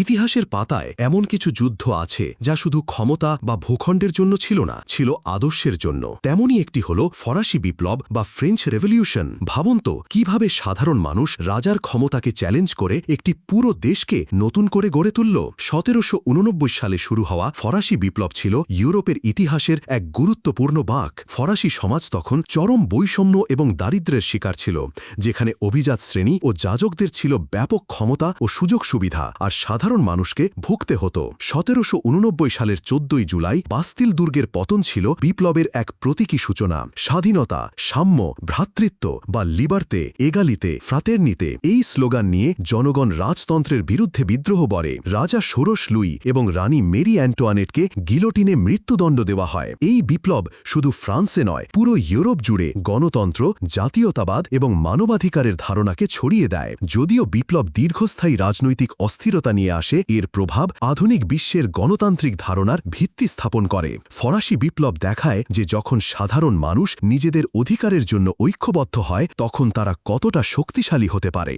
ইতিহাসের পাতায় এমন কিছু যুদ্ধ আছে যা শুধু ক্ষমতা বা ভূখণ্ডের জন্য ছিল না, ছিল আদর্শের জন্য। তেমনই একটি হল ফরাসি বিপ্লব বা ফ্রেঞ্চ রেভলিউশন। ভাবন্ত কীভাবে সাধারণ মানুষ রাজার ক্ষমতাকে চ্যালেঞ্জ করে একটি পুরো দেশকে নতুন করে গড়ে তুলল? সতেরোশো ঊননব্বই সালে শুরু হওয়া ফরাসি বিপ্লব ছিল ইউরোপের ইতিহাসের এক গুরুত্বপূর্ণ বাঁক। ফরাসি সমাজ তখন চরম বৈষম্য এবং দারিদ্র্যের শিকার ছিল, যেখানে অভিজাত শ্রেণি ও যাজকদের ছিল ব্যাপক ক্ষমতা ও সুযোগ সুবিধা। আর সাধারণ মানুষকে ভুগতে হতো। সতেরোশো সালের চোদ্দই জুলাই বাস্তিল দুর্গের পতন ছিল বিপ্লবের এক প্রতীকী সূচনা। স্বাধীনতা, সাম্য, ভ্রাতৃত্ব বা লিবার্তে, এগালিতে, ফ্রাতেরনিতে এই স্লোগান নিয়ে জনগণ রাজতন্ত্রের বিরুদ্ধে বিদ্রোহ বরে। রাজা ষোড়শ লুই এবং রানী মেরি অ্যান্টোয়ানেটকে গিলোটিনে মৃত্যুদণ্ড দেওয়া হয়। এই বিপ্লব শুধু ফ্রান্সে নয়, পুরো ইউরোপ জুড়ে গণতন্ত্র, জাতীয়তাবাদ এবং মানবাধিকারের ধারণাকে ছড়িয়ে দেয়। যদিও বিপ্লব দীর্ঘস্থায়ী রাজনৈতিক অস্থিরতা নিয়ে আসে, এর প্রভাব আধুনিক বিশ্বের গণতান্ত্রিক ধারণার ভিত্তি স্থাপন করে। ফরাসি বিপ্লব দেখায় যে যখন সাধারণ মানুষ নিজেদের অধিকারের জন্য ঐক্যবদ্ধ হয়, তখন তারা কতটা শক্তিশালী হতে পারে।